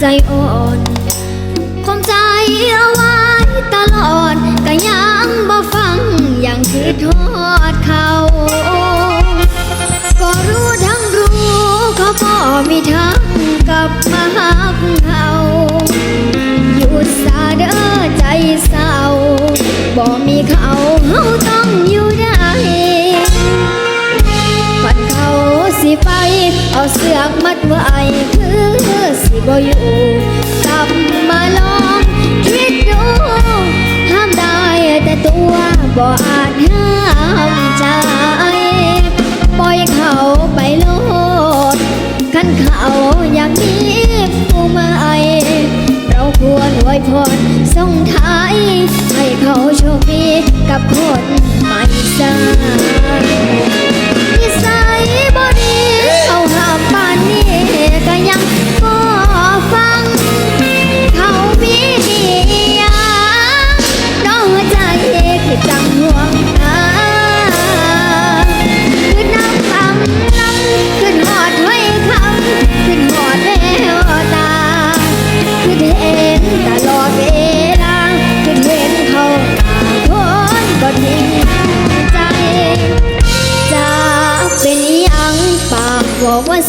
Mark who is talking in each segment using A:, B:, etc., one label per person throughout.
A: ใจอ่อนคมใจเอาไว้ตลอดก็ยังบ่ฟังยังคือทอดเขา ก็รู้ทั้งรู้เขาบ่มีทางกลับมาหาเขาอยู่ซาเด้อใจเศร้าบ่มีเขาเฮาต้องอยู่ได้ฝันเขาสิไป เอาเสือกมัดไว้คือ สิบ่อยู่กลับมาลองคิดดูห้ามได้แต่ตัวบ่อาจห้ามใจ ปล่อยเขาไปโลดคันเขาอย่ากมีผู้ใหม่เราควรไว้พรส่งท้าย ให้เขาโชคดีกับคนใหม่ซะ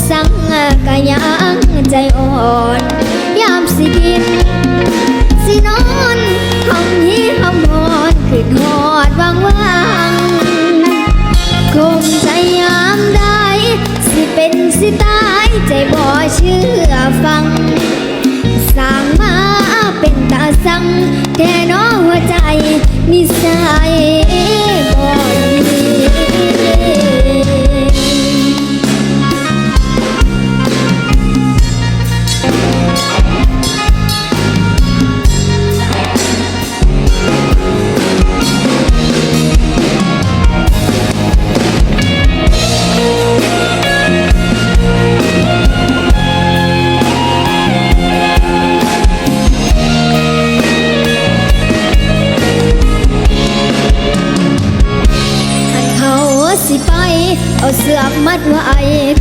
A: สั่งกะยังใจอ่อนยามสิกิน สินอนห้องนี้ห้องนอนคือหอดวางวางคงใจยามได้ สิเป็นสิตายใจบ่เชื่อฟังสร้างมาเป็นตาสังแค่น้อหัวใจนิสัย เอาเสือกมัดไว้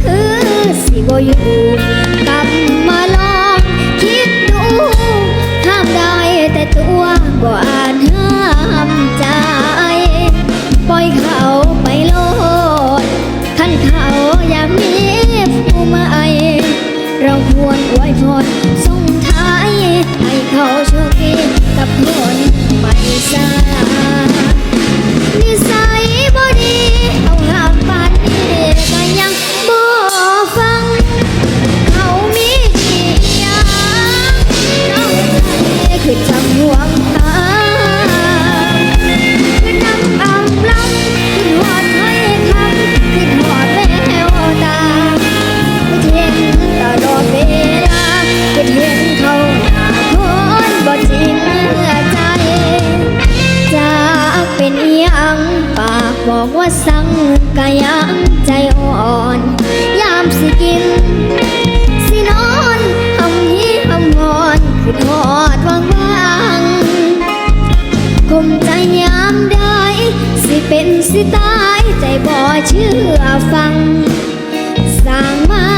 A: คือสิบ่อยู่กลับมาลองคิดดูห้ามได้แต่ตัวบ่ บอกว่าสั่งกะยังใจอ่อน ยามสิกิน สินอนทำฮีทำงอนคือทอดวางวางคมใจยามได้ สิเป็นสิตาย ใจบ่เชื่อฟัง สร้างมา